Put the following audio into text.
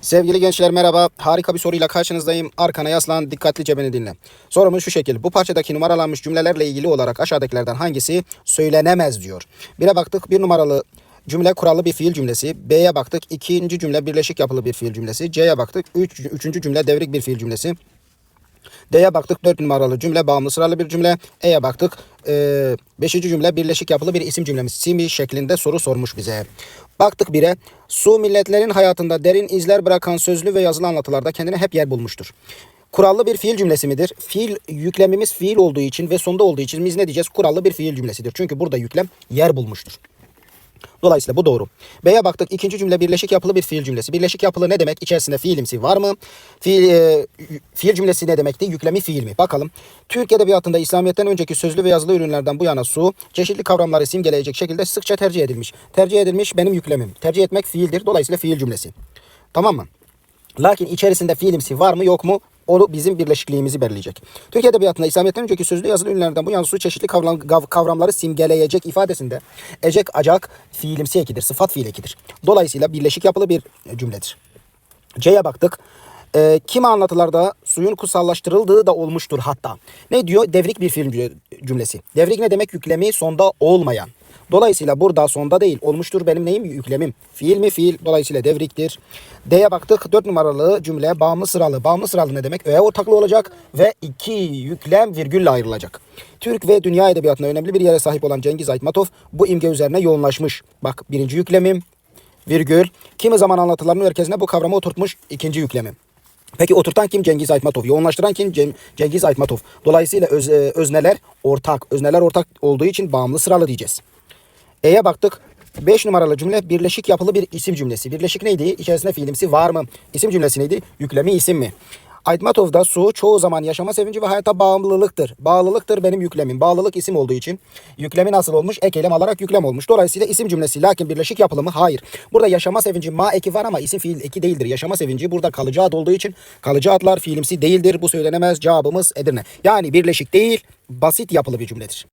Sevgili gençler merhaba. Harika bir soruyla karşınızdayım. Arkana yaslan, dikkatlice beni dinle. Sorumuz şu şekil. Bu parçadaki numaralanmış cümlelerle ilgili olarak aşağıdakilerden hangisi söylenemez diyor. Bire baktık bir numaralı cümle kurallı bir fiil cümlesi. B'ye baktık ikinci cümle birleşik yapılı bir fiil cümlesi. C'ye baktık üç, üçüncü cümle devrik bir fiil cümlesi. D'ye baktık 4 numaralı cümle bağımlı sıralı bir cümle. E'ye baktık 5. cümle birleşik yapılı bir isim cümlesi mi şeklinde soru sormuş bize. Baktık 1'e su milletlerin hayatında derin izler bırakan sözlü ve yazılı anlatılarda kendine hep yer bulmuştur. Kurallı bir fiil cümlesi midir? Fiil yüklemimiz fiil olduğu için ve sonda olduğu için biz ne diyeceğiz? Kurallı bir fiil cümlesidir. Çünkü burada yüklem yer bulmuştur. Dolayısıyla bu doğru. B'ye baktık. İkinci cümle birleşik yapılı bir fiil cümlesi. Birleşik yapılı ne demek? İçerisinde fiilimsi var mı? Fiil, e, fiil cümlesi ne demekti? Yüklemi fiil mi? Bakalım. Türk Edebiyatı'nda İslamiyet'ten önceki sözlü ve yazılı ürünlerden bu yana su çeşitli kavramları simgeleyecek şekilde sıkça tercih edilmiş. Tercih edilmiş benim yüklemim. Tercih etmek fiildir. Dolayısıyla fiil cümlesi. Tamam mı? Lakin içerisinde fiilimsi var mı yok mu? Onu bizim birleşikliğimizi belirleyecek. Türk Edebiyatı'nda İslamiyet'ten önceki sözlü yazılı ünlülerden bu yana su çeşitli kavram, kavramları simgeleyecek ifadesinde ecek acak fiilimsi ekidir, sıfat fiil ekidir. Dolayısıyla birleşik yapılı bir cümledir. C'ye baktık. Ee, kimi anlatılarda suyun kutsallaştırıldığı da olmuştur hatta. Ne diyor? Devrik bir fiil cü- cümlesi. Devrik ne demek? Yüklemi sonda olmayan. Dolayısıyla burada sonda değil olmuştur benim neyim? Yüklemim. Fiil mi? Fiil. Dolayısıyla devriktir. D'ye baktık. 4 numaralı cümle bağımlı sıralı. Bağımlı sıralı ne demek? Öğe ortaklı olacak ve iki yüklem virgülle ayrılacak. Türk ve dünya edebiyatında önemli bir yere sahip olan Cengiz Aytmatov bu imge üzerine yoğunlaşmış. Bak birinci yüklemim, virgül. Kimi zaman anlatılarının merkezine bu kavramı oturtmuş ikinci yüklemim. Peki oturtan kim? Cengiz Aytmatov. Yoğunlaştıran kim? Cem- Cengiz Aytmatov. Dolayısıyla öz- e, özneler ortak. Özneler ortak olduğu için bağımlı sıralı diyeceğiz. E'ye baktık. 5 numaralı cümle birleşik yapılı bir isim cümlesi. Birleşik neydi? İçerisinde fiilimsi var mı? İsim cümlesi neydi? Yüklemi isim mi? Aytmatov'da su çoğu zaman yaşama sevinci ve hayata bağımlılıktır. Bağlılıktır benim yüklemim. Bağlılık isim olduğu için yüklemi nasıl olmuş? Ek eylem alarak yüklem olmuş. Dolayısıyla isim cümlesi lakin birleşik yapılı mı? Hayır. Burada yaşama sevinci ma eki var ama isim fiil eki değildir. Yaşama sevinci burada kalıcı ad olduğu için kalıcı adlar fiilimsi değildir. Bu söylenemez. Cevabımız Edirne. Yani birleşik değil, basit yapılı bir cümledir.